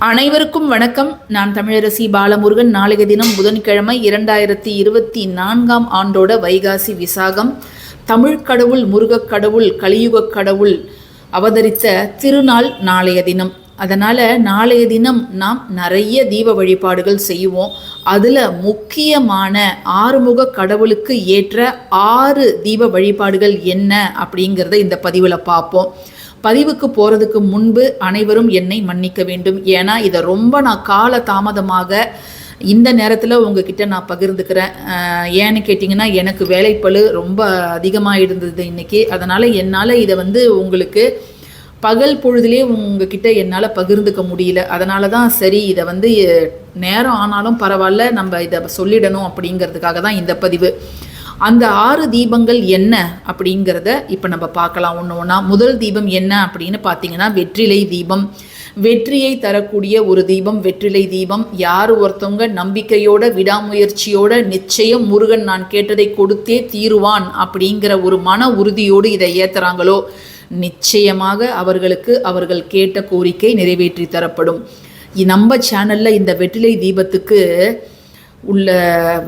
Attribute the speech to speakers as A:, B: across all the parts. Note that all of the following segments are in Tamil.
A: அனைவருக்கும் வணக்கம். நான் தமிழரசி பாலமுருகன். நாளைய தினம் புதன்கிழமை இரண்டாயிரத்தி இருபத்தி நான்காம் ஆண்டோட வைகாசி விசாகம். தமிழ் கடவுள் முருகக் கடவுள் கலியுகக் கடவுள் அவதரித்த திருநாள் நாளைய தினம். அதனால் நாளைய தினம் நாம் நிறைய தீப வழிபாடுகள் செய்வோம். அதில் முக்கியமான ஆறுமுக கடவுளுக்கு ஏற்ற ஆறு தீப வழிபாடுகள் என்ன அப்படிங்கிறத இந்த பதிவில் பார்ப்போம். பதிவுக்கு போகிறதுக்கு முன்பு அனைவரும் என்னை மன்னிக்க வேண்டும். ஏன்னா இதை ரொம்ப நான் கால தாமதமாக இந்த நேரத்தில் உங்ககிட்ட நான் பகிர்ந்துக்கிறேன். ஏன்னு கேட்டிங்கன்னா எனக்கு வேலைப்பளு ரொம்ப அதிகமாக இருந்தது இன்றைக்கி அதனால் என்னால் இதை வந்து உங்களுக்கு பகல் பொழுதுலேயே உங்ககிட்ட என்னால் பகிர்ந்துக்க முடியல. அதனால தான் சரி இதை வந்து நேரம் ஆனாலும் பரவாயில்ல நம்ம இதை சொல்லிடணும் அப்படிங்கிறதுக்காக தான் இந்த பதிவு. அந்த ஆறு தீபங்கள் என்ன அப்படிங்கிறத இப்போ நம்ம பார்க்கலாம். ஒன்று ஒன்றா முதல் தீபம் என்ன அப்படின்னு பார்த்தீங்கன்னா வெற்றிலை தீபம். வெற்றியை தரக்கூடிய ஒரு தீபம் வெற்றிலை தீபம். யார் ஒருத்தவங்க நம்பிக்கையோட விடாமுயற்சியோட நிச்சயம் முருகன் நான் கேட்டதை கொடுத்தே தீருவான் அப்படிங்கிற ஒரு மன உறுதியோடு இதை ஏத்துறாங்களோ? நிச்சயமாக அவர்களுக்கு அவர்கள் கேட்ட கோரிக்கை நிறைவேற்றி தரப்படும். நம்ம சேனலில் இந்த வெற்றிலை தீபத்துக்கு உள்ள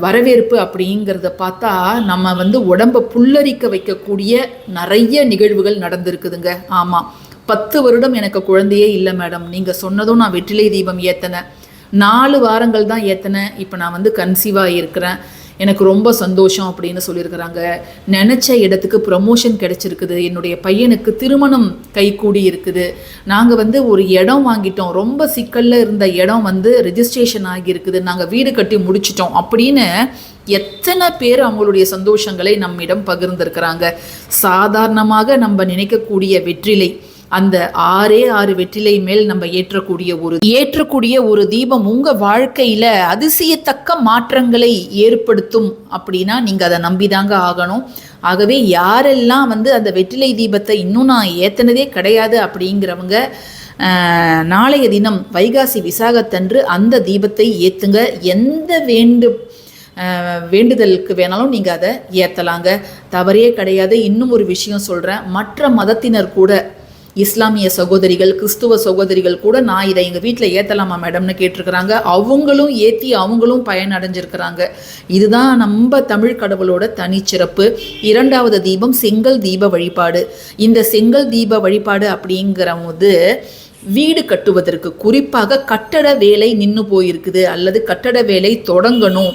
A: வரவேற்பு அப்படிங்கிறத பார்த்தா நம்ம வந்து உடம்ப புல்லரிக்க வைக்கக்கூடிய நிறைய நிகழ்வுகள் நடந்திருக்குதுங்க. ஆமாம் பத்து வருடம் எனக்கு குழந்தையே இல்லை மேடம். நீங்கள் சொன்னதும் நான் வெற்றிலை தீபம் ஏற்றினேன் நாலு வாரங்கள் தான் ஏற்றினேன் இப்போ நான் வந்து கன்சீவாக இருக்கிறேன். எனக்கு ரொம்ப சந்தோஷம் அப்படின்னு சொல்லியிருக்கிறாங்க. நினச்ச இடத்துக்கு ப்ரமோஷன் கிடைச்சிருக்குது. என்னுடைய பையனுக்கு திருமணம் கைகூடி இருக்குது. நாங்கள் வந்து ஒரு இடம் வாங்கிட்டோம். ரொம்ப சிக்கலில் இருந்த இடம் வந்து ரிஜிஸ்ட்ரேஷன் ஆகியிருக்குது. நாங்கள் வீடு கட்டி முடிச்சிட்டோம் அப்படின்னு எத்தனை பேர் அவங்களுடைய சந்தோஷங்களை நம்மிடம் பகிர்ந்திருக்கிறாங்க. சாதாரணமாக நம்ம நினைக்கக்கூடிய வெற்றிலை அந்த ஆறே ஆறு வெற்றிலை மேல் நம்ம ஏற்றக்கூடிய ஒரு ஏற்றக்கூடிய ஒரு தீபம் உங்க வாழ்க்கையில அதிசயத்தக்க மாற்றங்களை ஏற்படுத்தும் அப்படின்னா நீங்க அதை நம்பிதாங்க ஆகணும். ஆகவே யாரெல்லாம் வந்து அந்த வெற்றிலை தீபத்தை இன்னும் நான் ஏத்தினதே கிடையாது அப்படிங்கிறவங்க நாளைய தினம் வைகாசி விசாகத்தன்று அந்த தீபத்தை ஏத்துங்க. எந்த வேண்டு வேண்டுதலுக்கு வேணாலும் நீங்கள் அதை ஏற்றலாங்க தவறே கிடையாது. இன்னும் ஒரு விஷயம் சொல்கிறேன் மற்ற மதத்தினர் கூட இஸ்லாமிய சகோதரிகள் கிறிஸ்துவ சகோதரிகள் கூட நான் இதை எங்கள் வீட்டில் ஏற்றலாமா மேடம்னு கேட்டிருக்கிறாங்க. அவங்களும் ஏற்றி அவங்களும் பயனடைஞ்சிருக்கிறாங்க. இதுதான் நம்ம தமிழ் கடவுளோட தனிச்சிறப்பு. இரண்டாவது தீபம் செங்கல் தீப வழிபாடு. இந்த செங்கல் தீப வழிபாடு அப்படிங்கிறவது வீடு கட்டுவதற்கு குறிப்பாக கட்டட வேலை நின்று போயிருக்குது அல்லது கட்டட வேலை தொடங்கணும்.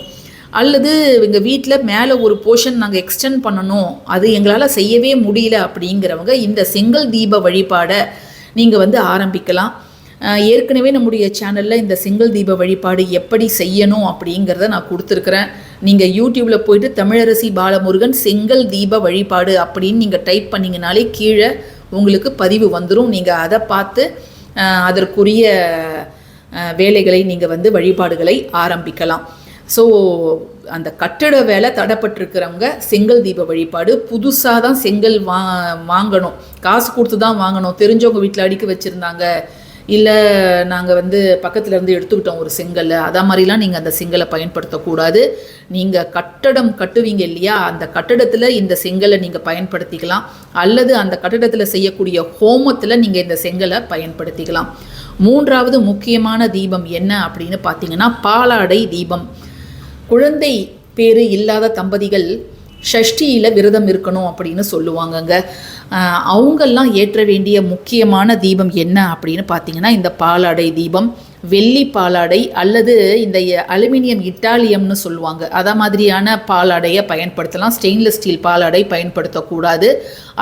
A: அல்லது எங்கள் வீட்டில் மேலே ஒரு போர்ஷன் நாங்கள் எக்ஸ்டெண்ட் பண்ணணும். அது எங்களால் செய்யவே முடியல அப்படிங்கிறவங்க இந்த செங்கல் தீப வழிபாடை நீங்கள் வந்து ஆரம்பிக்கலாம். ஏற்கனவே நம்முடைய சேனலில் இந்த செங்கல் தீப வழிபாடு எப்படி செய்யணும் அப்படிங்கிறத நான் கொடுத்துருக்குறேன். நீங்கள் யூடியூப்பில் போயிட்டு தமிழரசி பாலமுருகன் செங்கல் தீப வழிபாடு அப்படின்னு நீங்கள் டைப் பண்ணிங்கனாலே கீழே உங்களுக்கு பதிவு வந்துடும் நீங்கள் அதை பார்த்து அதற்குரிய வேலைகளை நீங்கள் வந்து வழிபாடுகளை ஆரம்பிக்கலாம். ஸோ அந்த கட்டட வேலை தடைப்பட்டிருக்கிறவங்க செங்கல் தீப வழிபாடு புதுசாக தான் செங்கல் வா வாங்கணும். காசு கொடுத்து தான் வாங்கணும். தெரிஞ்சவங்க வீட்டில் அடுக்கி வச்சுருந்தாங்க. இல்லை நாங்கள் வந்து பக்கத்தில் இருந்து எடுத்துக்கிட்டோம் ஒரு செங்கல்லை அதே மாதிரிலாம் நீங்கள் அந்த செங்கலை பயன்படுத்தக்கூடாது. நீங்கள் கட்டடம் கட்டுவீங்க இல்லையா? அந்த கட்டடத்தில் இந்த செங்கலை நீங்கள் பயன்படுத்திக்கலாம். அல்லது அந்த கட்டடத்தில் செய்யக்கூடிய ஹோமத்தில் நீங்கள் இந்த செங்கலை பயன்படுத்திக்கலாம். மூன்றாவது முக்கியமான தீபம் என்ன அப்படின்னு பார்த்தீங்கன்னா பாலாடை தீபம். குழந்தை பேரு இல்லாத தம்பதிகள் ஷஷ்டியில் விரதம் இருக்கணும் அப்படின்னு சொல்லுவாங்கங்க. அவங்கெல்லாம் ஏற்ற வேண்டிய முக்கியமான தீபம் என்ன அப்படின்னு பார்த்தீங்கன்னா இந்த பாலாடை தீபம் வெள்ளி பாலாடை அல்லது இந்த அலுமினியம் இட்டாலியம்னு சொல்லுவாங்க. அத மாதிரியான பாலாடையை பயன்படுத்தலாம். ஸ்டெயின்லெஸ் ஸ்டீல் பாலாடை பயன்படுத்தக்கூடாது.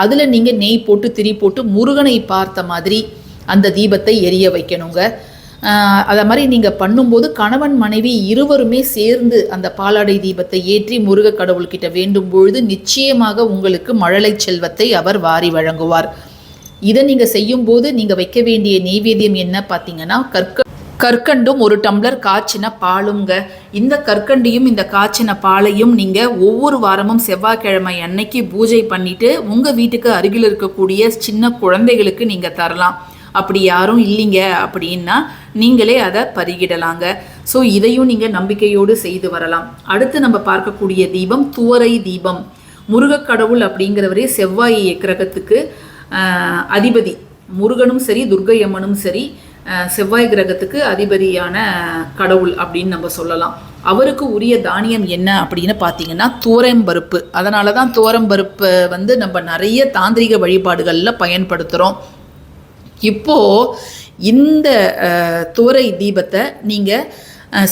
A: அதில் நீங்கள் நெய் போட்டு திரி போட்டு முருகனை பார்த்த மாதிரி அந்த தீபத்தை எரிய வைக்கணுங்க. அதை மாதிரி நீங்கள் பண்ணும்போது கணவன் மனைவி இருவருமே சேர்ந்து அந்த பாலாடை தீபத்தை ஏற்றி முருக கடவுள்கிட்ட வேண்டும் பொழுது நிச்சயமாக உங்களுக்கு மழலை செல்வத்தை அவர் வாரி வழங்குவார். இதை நீங்கள் செய்யும்போது நீங்கள் வைக்க வேண்டிய நெய்வேத்தியம் என்ன பார்த்தீங்கன்னா கற்க கற்கண்டும் ஒரு டம்ளர் காய்ச்சின பாலுங்க. இந்த கற்கண்டையும் இந்த காய்ச்சின பாலையும் நீங்கள் ஒவ்வொரு வாரமும் செவ்வாய்க்கிழமை அன்னைக்கு பூஜை பண்ணிட்டு உங்கள் வீட்டுக்கு அருகில் இருக்கக்கூடிய சின்ன குழந்தைகளுக்கு நீங்கள் தரலாம். அப்படி யாரும் இல்லைங்க அப்படின்னா நீங்களே அதை பருகிடலாங்க. ஸோ இதையும் நீங்கள் நம்பிக்கையோடு செய்து வரலாம். அடுத்து நம்ம பார்க்கக்கூடிய தீபம் துவரை தீபம். முருகக் கடவுள் அப்படிங்கிறவரே செவ்வாய் கிரகத்துக்கு அதிபதி. முருகனும் சரி துர்க்கை அம்மனும் சரி செவ்வாய் கிரகத்துக்கு அதிபதியான கடவுள் அப்படின்னு நம்ம சொல்லலாம். அவருக்கு உரிய தானியம் என்ன அப்படின்னு பார்த்தீங்கன்னா தோரம்பருப்பு அதனால தான் தூரம்பருப்பை வந்து நம்ம நிறைய தாந்திரிக வழிபாடுகளில் பயன்படுத்துகிறோம் இப்போ இந்த துவரை தீபத்தை நீங்கள்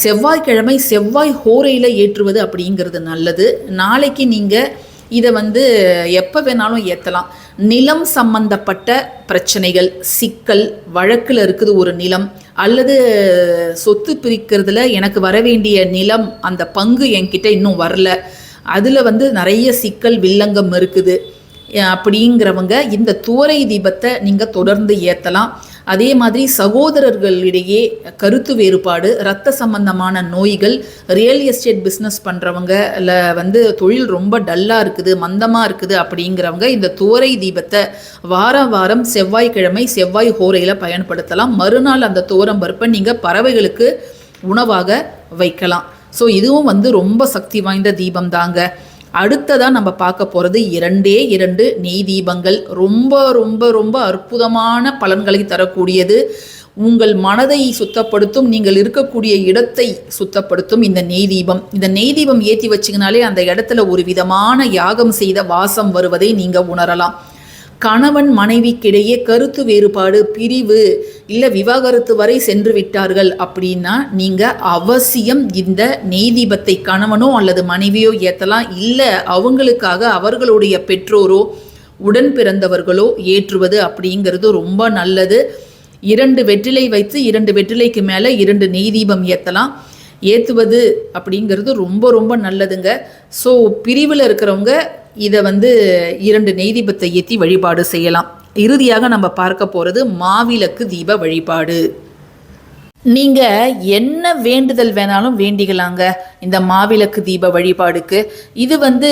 A: செவ்வாய்க்கிழமை செவ்வாய் ஹோரையில் ஏற்றுவது அப்படிங்கிறது நல்லது. நாளைக்கு நீங்கள் இதை வந்து எப்போ வேணாலும் ஏற்றலாம் நிலம் சம்பந்தப்பட்ட பிரச்சனைகள் சிக்கல் வழக்கில் இருக்குது ஒரு நிலம் அல்லது சொத்து பிரிக்கிறதுல எனக்கு வர வேண்டிய நிலம் அந்த பங்கு என்கிட்ட இன்னும் வரல. அதில் வந்து நிறைய சிக்கல் வில்லங்கம் இருக்குது. அப்படிங்கிறவங்க இந்த தோரை தீபத்தை நீங்கள் தொடர்ந்து ஏற்றலாம் அதே மாதிரி சகோதரர்களிடையே கருத்து வேறுபாடு இரத்த சம்பந்தமான நோய்கள் ரியல் எஸ்டேட் பிஸ்னஸ் பண்ணுறவங்க இல்லை வந்து தொழில் ரொம்ப டல்லாக இருக்குது மந்தமாக இருக்குது அப்படிங்கிறவங்க இந்த தோரை தீபத்தை வாரம் வாரம் செவ்வாய்க்கிழமை செவ்வாய் ஹோரையில் பயன்படுத்தலாம். மறுநாள் அந்த தோரம் பருப்பை நீங்கள் பறவைகளுக்கு உணவாக வைக்கலாம். ஸோ இதுவும் வந்து ரொம்ப சக்தி வாய்ந்த தீபம் தாங்க அடுத்ததாக நம்ம பார்க்க போகிறது இரண்டே இரண்டு நெய் தீபங்கள். ரொம்ப ரொம்ப ரொம்ப அற்புதமான பலன்களை தரக்கூடியது. உங்கள் மனதை சுத்தப்படுத்தும் நீங்கள் இருக்கக்கூடிய இடத்தை சுத்தப்படுத்தும் இந்த நெய் தீபம். இந்த நெய் தீபம் ஏற்றி வச்சிங்கனாலே அந்த இடத்துல ஒரு விதமான யாகம் செய்த வாசம் வருவதை நீங்கள் உணரலாம். கணவன் மனைவிக்கிடையே கருத்து வேறுபாடு பிரிவு இல்லை விவாகரத்து வரை சென்று விட்டார்கள் அப்படின்னா நீங்கள் அவசியம் இந்த நெய் தீபத்தை கணவனோ அல்லது மனைவியோ ஏற்றலாம் இல்லை அவங்களுக்காக அவர்களுடைய பெற்றோரோ உடன் பிறந்தவர்களோ ஏற்றுவது அப்படிங்கிறது ரொம்ப நல்லது. இரண்டு வெற்றிலை வைத்து இரண்டு வெற்றிலைக்கு மேலே இரண்டு நெய் தீபம் ஏற்றலாம் ஏற்றுவது அப்படிங்கிறது ரொம்ப ரொம்ப நல்லதுங்க. ஸோ பிரிவில் இருக்கிறவங்க இதை வந்து இரண்டு நெய்திபத்தை ஏற்றி வழிபாடு செய்யலாம். இறுதியாக நம்ம பார்க்க போகிறது மாவிளக்கு தீப வழிபாடு. நீங்கள் என்ன வேண்டுதல் வேணாலும் வேண்டிக்கலாங்க இந்த மாவிளக்கு தீப வழிபாடுக்கு. இது வந்து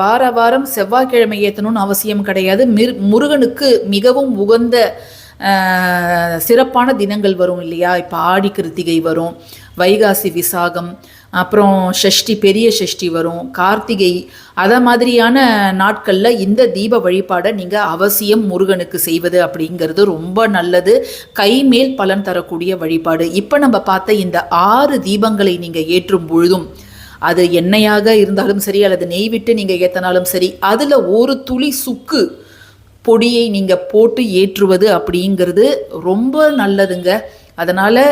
A: வார வாரம் செவ்வாய்க்கிழமை ஏற்றணும்னு அவசியம் கிடையாது. மிர் முருகனுக்கு மிகவும் உகந்த சிறப்பான தினங்கள் வரும் இல்லையா? இப்போ ஆடி கிருத்திகை வரும் வைகாசி விசாகம் அப்புறம் ஷஷ்டி பெரிய ஷஷ்டி வரும் கார்த்திகை அதை மாதிரியான நாட்களில் இந்த தீப வழிபாடை நீங்கள் அவசியம் முருகனுக்கு செய்வது அப்படிங்கிறது ரொம்ப நல்லது. கைமேல் பலன் தரக்கூடிய வழிபாடு. இப்போ நம்ம பார்த்த இந்த ஆறு தீபங்களை நீங்கள் ஏற்றும் பொழுதும் அது எண்ணெயாக இருந்தாலும் சரி அல்லது நெய் விட்டு நீங்கள் ஏற்றினாலும் சரி அதில் ஒரு துளி சுக்கு பொடியை நீங்கள் போட்டு ஏற்றுவது அப்படிங்கிறது ரொம்ப நல்லதுங்க. அதனால்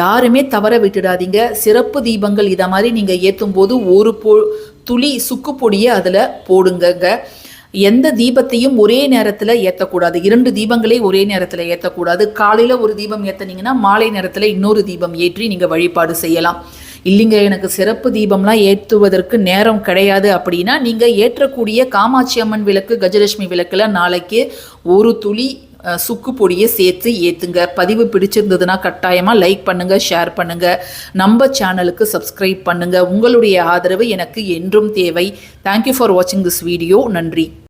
A: யாருமே தவற விட்டுடாதீங்க. சிறப்பு தீபங்கள் இதை மாதிரி நீங்கள் ஏற்றும் போது ஒரு பொ துளி சுக்கு பொடியை அதில் போடுங்கங்க. எந்த தீபத்தையும் ஒரே நேரத்தில் ஏற்றக்கூடாது இரண்டு தீபங்களே ஒரே நேரத்தில் ஏற்றக்கூடாது காலையில் ஒரு தீபம் ஏற்றினீங்கன்னா மாலை நேரத்தில் இன்னொரு தீபம் ஏற்றி நீங்கள் வழிபாடு செய்யலாம். இல்லைங்க எனக்கு சிறப்பு தீபம்லாம் ஏற்றுவதற்கு நேரம் கிடையாது அப்படின்னா நீங்கள் ஏற்றக்கூடிய காமாட்சி அம்மன் விளக்கு கஜலட்சுமி விளக்கில் நாளைக்கு ஒரு துளி சுக்கு பொடியை சேர்த்து ஏற்றுங்க பதிவு பிடிச்சிருந்ததுன்னா கட்டாயமாக லைக் பண்ணுங்கள் ஷேர் பண்ணுங்கள் நம்ம சேனலுக்கு சப்ஸ்கிரைப் பண்ணுங்கள் உங்களுடைய ஆதரவு எனக்கு என்றும் தேவை. தேங்க்யூ ஃபார் வாட்சிங் திஸ் வீடியோ நன்றி.